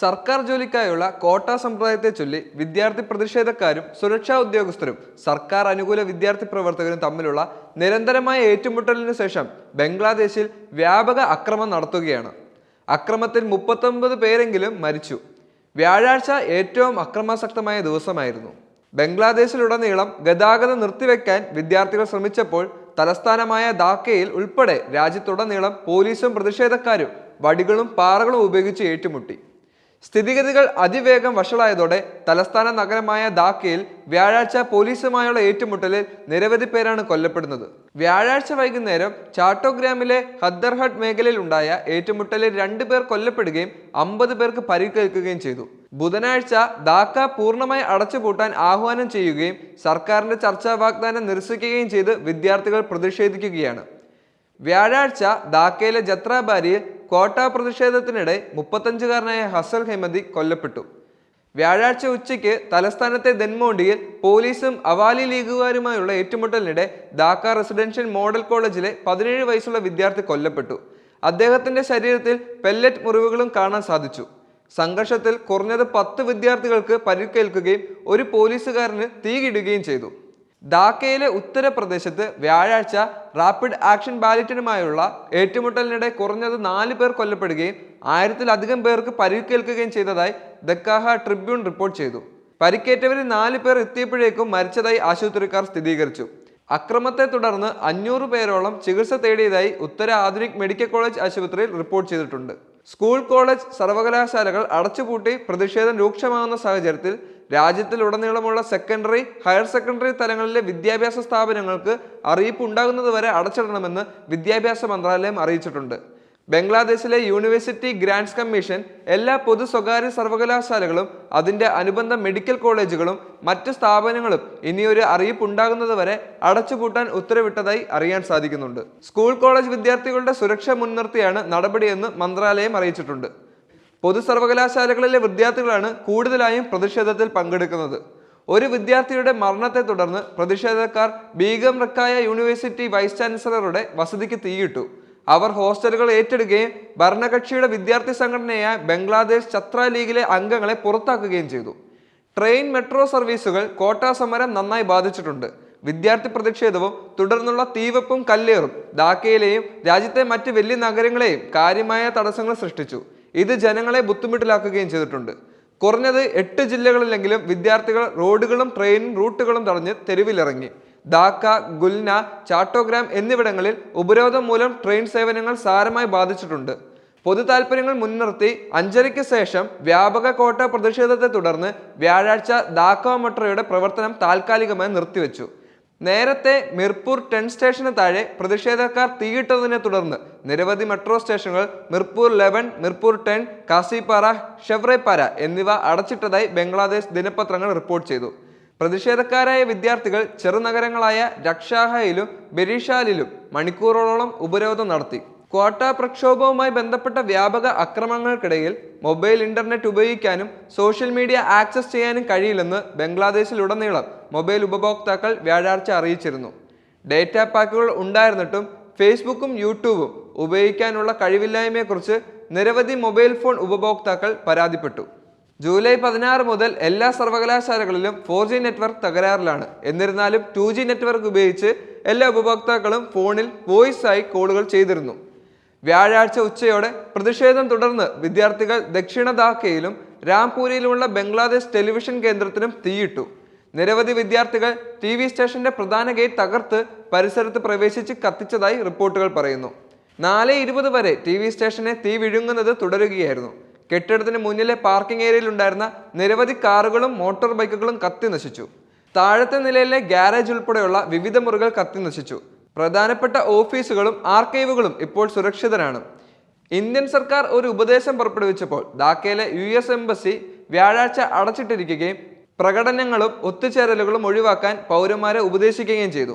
സർക്കാർ ജോലിക്കായുള്ള കോട്ട സമ്പ്രദായത്തെ ചൊല്ലി വിദ്യാർത്ഥി പ്രതിഷേധക്കാരും സുരക്ഷാ ഉദ്യോഗസ്ഥരും സർക്കാർ അനുകൂല വിദ്യാർത്ഥി പ്രവർത്തകരും തമ്മിലുള്ള നിരന്തരമായ ഏറ്റുമുട്ടലിന് ശേഷം ബംഗ്ലാദേശിൽ വ്യാപക അക്രമം നടത്തുകയാണ്. അക്രമത്തിൽ മുപ്പത്തൊമ്പത് പേരെങ്കിലും മരിച്ചു. വ്യാഴാഴ്ച ഏറ്റവും അക്രമാസക്തമായ ദിവസമായിരുന്നു. ബംഗ്ലാദേശിലുടനീളം ഗതാഗതം നിർത്തിവെക്കാൻ വിദ്യാർത്ഥികൾ ശ്രമിച്ചപ്പോൾ തലസ്ഥാനമായ ധാക്കയിൽ ഉൾപ്പെടെ രാജ്യത്തുടനീളം പോലീസും പ്രതിഷേധക്കാരും വടികളും പാറകളും ഉപയോഗിച്ച് ഏറ്റുമുട്ടി. സ്ഥിതിഗതികൾ അതിവേഗം വഷളായതോടെ തലസ്ഥാന നഗരമായ ധാക്കയിൽ വ്യാഴാഴ്ച പോലീസുമായുള്ള ഏറ്റുമുട്ടലിൽ നിരവധി പേരാണ് കൊല്ലപ്പെടുന്നത്. വ്യാഴാഴ്ച വൈകുന്നേരം ചാട്ടോഗ്രാമിലെ ഹദ്ദർഹട്ട് മേഖലയിൽ ഉണ്ടായ ഏറ്റുമുട്ടലിൽ രണ്ടു പേർ കൊല്ലപ്പെടുകയും അമ്പത് പേർക്ക് പരിക്കേൽക്കുകയും ചെയ്തു. ബുധനാഴ്ച ധാക്ക പൂർണമായി അടച്ചുപൂട്ടാൻ ആഹ്വാനം ചെയ്യുകയും സർക്കാരിന്റെ ചർച്ചാ വാഗ്ദാനം നിരസിക്കുകയും ചെയ്ത് വിദ്യാർത്ഥികൾ പ്രതിഷേധിക്കുകയാണ്. വ്യാഴാഴ്ച ധാക്കയിലെ ജത്രാബാരിയിൽ കോട്ട പ്രതിഷേധത്തിനിടെ മുപ്പത്തഞ്ചുകാരനായ ഹസൽ ഹെമദി കൊല്ലപ്പെട്ടു. വ്യാഴാഴ്ച ഉച്ചയ്ക്ക് തലസ്ഥാനത്തെ ദൻമോണ്ടിയിൽ പോലീസും അവാലി ലീഗുകാരുമായുള്ള ഏറ്റുമുട്ടലിനിടെ ധാക്ക റെസിഡൻഷ്യൽ മോഡൽ കോളേജിലെ പതിനേഴ് വയസ്സുള്ള വിദ്യാർത്ഥി കൊല്ലപ്പെട്ടു. അദ്ദേഹത്തിന്റെ ശരീരത്തിൽ പെല്ലറ്റ് മുറിവുകളും കാണാൻ സാധിച്ചു. സംഘർഷത്തിൽ കുറഞ്ഞത് പത്ത് വിദ്യാർത്ഥികൾക്ക് പരിക്കേൽക്കുകയും ഒരു പോലീസുകാരന് തീയിടുകയും ചെയ്തു. ധാക്കയിലെ ഉത്തരപ്രദേശത്ത് വ്യാഴാഴ്ച റാപ്പിഡ് ആക്ഷൻ ബാലറ്റിനുമായുള്ള ഏറ്റുമുട്ടലിനിടെ കുറഞ്ഞത് നാല് പേർ കൊല്ലപ്പെടുകയും ആയിരത്തിലധികം പേർക്ക് പരിക്കേൽക്കുകയും ചെയ്തതായി ദക്കാഹ ട്രിബ്യൂൺ റിപ്പോർട്ട് ചെയ്തു. പരിക്കേറ്റവരിൽ നാല് പേർ എത്തിയപ്പോഴേക്കും മരിച്ചതായി ആശുപത്രിക്കാർ സ്ഥിരീകരിച്ചു. അക്രമത്തെ തുടർന്ന് അഞ്ഞൂറ് പേരോളം ചികിത്സ തേടിയതായി ഉത്തര ആധുനിക് മെഡിക്കൽ കോളേജ് ആശുപത്രിയിൽ റിപ്പോർട്ട് ചെയ്തിട്ടുണ്ട്. സ്കൂൾ കോളേജ് സർവകലാശാലകൾ അടച്ചുപൂട്ടി പ്രതിഷേധം രൂക്ഷമാകുന്ന സാഹചര്യത്തിൽ രാജ്യത്തിലുടനീളമുള്ള സെക്കൻഡറി ഹയർ സെക്കൻഡറി തലങ്ങളിലെ വിദ്യാഭ്യാസ സ്ഥാപനങ്ങൾക്ക് അറിയിപ്പ് ഉണ്ടാകുന്നതുവരെ അടച്ചിടണമെന്ന് വിദ്യാഭ്യാസ മന്ത്രാലയം അറിയിച്ചിട്ടുണ്ട്. ബംഗ്ലാദേശിലെ യൂണിവേഴ്സിറ്റി ഗ്രാൻഡ്സ് കമ്മീഷൻ എല്ലാ പൊതു സ്വകാര്യ സർവകലാശാലകളും അതിന്റെ അനുബന്ധ മെഡിക്കൽ കോളേജുകളും മറ്റ് സ്ഥാപനങ്ങളും ഇനിയൊരു അറിയിപ്പ് ഉണ്ടാകുന്നതുവരെ അടച്ചുപൂട്ടാൻ ഉത്തരവിട്ടതായി അറിയാൻ സാധിക്കുന്നുണ്ട്. സ്കൂൾ കോളേജ് വിദ്യാർത്ഥികളുടെ സുരക്ഷ മുൻനിർത്തിയാണ് നടപടിയെന്ന് മന്ത്രാലയം അറിയിച്ചിട്ടുണ്ട്. പൊതു സർവകലാശാലകളിലെ വിദ്യാർത്ഥികളാണ് കൂടുതലായും പ്രതിഷേധത്തിൽ പങ്കെടുക്കുന്നത്. ഒരു വിദ്യാർത്ഥിയുടെ മരണത്തെ തുടർന്ന് പ്രതിഷേധക്കാർ ബീഗം റക്കായ യൂണിവേഴ്സിറ്റി വൈസ് ചാൻസലറുടെ വസതിക്ക് തീയിട്ടു. അവർ ഹോസ്റ്റലുകൾ ഏറ്റെടുക്കുകയും ഭരണകക്ഷിയുടെ വിദ്യാർത്ഥി സംഘടനയായ ബംഗ്ലാദേശ് ഛത്ര ലീഗിലെ അംഗങ്ങളെ പുറത്താക്കുകയും ചെയ്തു. ട്രെയിൻ മെട്രോ സർവീസുകൾ കോട്ട സമരം നന്നായി ബാധിച്ചിട്ടുണ്ട്. വിദ്യാർത്ഥി പ്രതിഷേധവും തുടർന്നുള്ള തീവപ്പും കല്ലേറും. ധാക്കയിലെയും രാജ്യത്തെ മറ്റ് വലിയ നഗരങ്ങളെയും കാര്യമായ തടസ്സങ്ങൾ സൃഷ്ടിച്ചു. ഇത് ജനങ്ങളെ ബുദ്ധിമുട്ടിലാക്കുകയും ചെയ്തിട്ടുണ്ട്. കുറഞ്ഞത് എട്ട് ജില്ലകളിലെങ്കിലും വിദ്യാർത്ഥികൾ റോഡുകളും ട്രെയിൻ റൂട്ടുകളും തടഞ്ഞ് തെരുവിലിറങ്ങി. ധാക്ക ഗുൽന ചാട്ടോഗ്രാം എന്നിവിടങ്ങളിൽ ഉപരോധം മൂലം ട്രെയിൻ സേവനങ്ങൾ സാരമായി ബാധിച്ചിട്ടുണ്ട്. പൊതു താൽപ്പര്യങ്ങൾ മുൻനിർത്തി അഞ്ചരയ്ക്ക് ശേഷം വ്യാപക കോട്ട പ്രതിഷേധത്തെ തുടർന്ന് വ്യാഴാഴ്ച ധാക്ക മെട്രോയുടെ പ്രവർത്തനം താൽക്കാലികമായി നിർത്തിവെച്ചു. നേരത്തെ മിർപൂർ ടെൻ സ്റ്റേഷന് താഴെ പ്രതിഷേധക്കാർ തീയിട്ടതിനെ തുടർന്ന് നിരവധി മെട്രോ സ്റ്റേഷനുകൾ മിർപൂർ ലെവൻ മിർപൂർ ടെൻ കാസിപ്പാറ ഷെവ്രേപ്പാര എന്നിവ അടച്ചിട്ടതായി ബംഗ്ലാദേശ് ദിനപത്രങ്ങൾ റിപ്പോർട്ട് ചെയ്തു. പ്രതിഷേധക്കാരായ വിദ്യാർത്ഥികൾ ചെറുനഗരങ്ങളായ രക്ഷാഹയിലും ബെരീഷാലിലും മണിക്കൂറുകളോളം ഉപരോധം നടത്തി. ക്വാട്ട പ്രക്ഷോഭവുമായി ബന്ധപ്പെട്ട വ്യാപക അക്രമങ്ങൾക്കിടയിൽ മൊബൈൽ ഇന്റർനെറ്റ് ഉപയോഗിക്കാനും സോഷ്യൽ മീഡിയ ആക്സസ് ചെയ്യാനും കഴിയില്ലെന്ന് ബംഗ്ലാദേശിലുടനീളം മൊബൈൽ ഉപഭോക്താക്കൾ വ്യാഴാഴ്ച അറിയിച്ചിരുന്നു. ഡേറ്റ പാക്കുകൾ ഉണ്ടായിരുന്നിട്ടും ഫേസ്ബുക്കും യൂട്യൂബും ഉപയോഗിക്കാനുള്ള കഴിവില്ലായ്മയെക്കുറിച്ച് നിരവധി മൊബൈൽ ഫോൺ ഉപഭോക്താക്കൾ പരാതിപ്പെട്ടു. ജൂലൈ പതിനാറ് മുതൽ എല്ലാ സർവകലാശാലകളിലും ഫോർ ജി നെറ്റ്വർക്ക് തകരാറിലാണ്. എന്നിരുന്നാലും ടു ജി നെറ്റ്വർക്ക് ഉപയോഗിച്ച് എല്ലാ ഉപഭോക്താക്കളും ഫോണിൽ വോയിസ് ആയി കോളുകൾ ചെയ്തിരുന്നു. വ്യാഴാഴ്ച ഉച്ചയോടെ പ്രതിഷേധം തുടർന്ന് വിദ്യാർത്ഥികൾ ദക്ഷിണ ധാക്കയിലും രാംപൂരിയിലുമുള്ള ബംഗ്ലാദേശ് ടെലിവിഷൻ കേന്ദ്രത്തിനും തീയിട്ടു. നിരവധി വിദ്യാർത്ഥികൾ ടി വി സ്റ്റേഷന്റെ പ്രധാന ഗേറ്റ് തകർത്ത് പരിസരത്ത് പ്രവേശിച്ച് കത്തിച്ചതായി റിപ്പോർട്ടുകൾ പറയുന്നു. നാല് ഇരുപത് വരെ ടി വി സ്റ്റേഷനെ തീ വിഴുങ്ങുന്നത് തുടരുകയായിരുന്നു. കെട്ടിടത്തിന് മുന്നിലെ പാർക്കിംഗ് ഏരിയയിൽ ഉണ്ടായിരുന്ന നിരവധി കാറുകളും മോട്ടോർ ബൈക്കുകളും കത്തി നശിച്ചു. താഴത്തെ നിലയിലെ ഗ്യാരേജ് ഉൾപ്പെടെയുള്ള വിവിധ മുറികൾ കത്തി നശിച്ചു. പ്രധാനപ്പെട്ട ഓഫീസുകളും ആർക്കൈവുകളും ഇപ്പോൾ സുരക്ഷിതരാണ്. ഇന്ത്യൻ സർക്കാർ ഒരു ഉപദേശം പുറപ്പെടുവിച്ചപ്പോൾ ധാക്കയിലെ യു എസ് എംബസി വ്യാഴാഴ്ച അടച്ചിട്ടിരിക്കുകയും പ്രകടനങ്ങളും ഒത്തുചേരലുകളും ഒഴിവാക്കാൻ പൗരന്മാരെ ഉപദേശിക്കുകയും ചെയ്തു.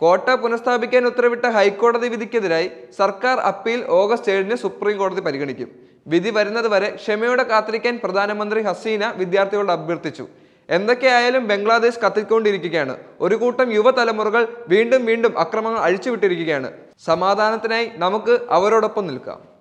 കോട്ട പുനഃസ്ഥാപിക്കാൻ ഉത്തരവിട്ട ഹൈക്കോടതി വിധിക്കെതിരായി സർക്കാർ അപ്പീൽ ഓഗസ്റ്റ് ഏഴിന് സുപ്രീം കോടതി പരിഗണിക്കും. വിധി വരുന്നതുവരെ ക്ഷമയോടെ കാത്തിരിക്കാൻ പ്രധാനമന്ത്രി ഹസീന വിദ്യാർത്ഥികളോട് അഭ്യർത്ഥിച്ചു. എന്തൊക്കെയായാലും ബംഗ്ലാദേശ് കത്തിക്കൊണ്ടിരിക്കുകയാണ്. ഒരു കൂട്ടം യുവതലമുറകൾ വീണ്ടും വീണ്ടും അക്രമങ്ങൾ അഴിച്ചുവിട്ടിരിക്കുകയാണ്. സമാധാനത്തിനായി നമുക്ക് അവരോടൊപ്പം നിൽക്കാം.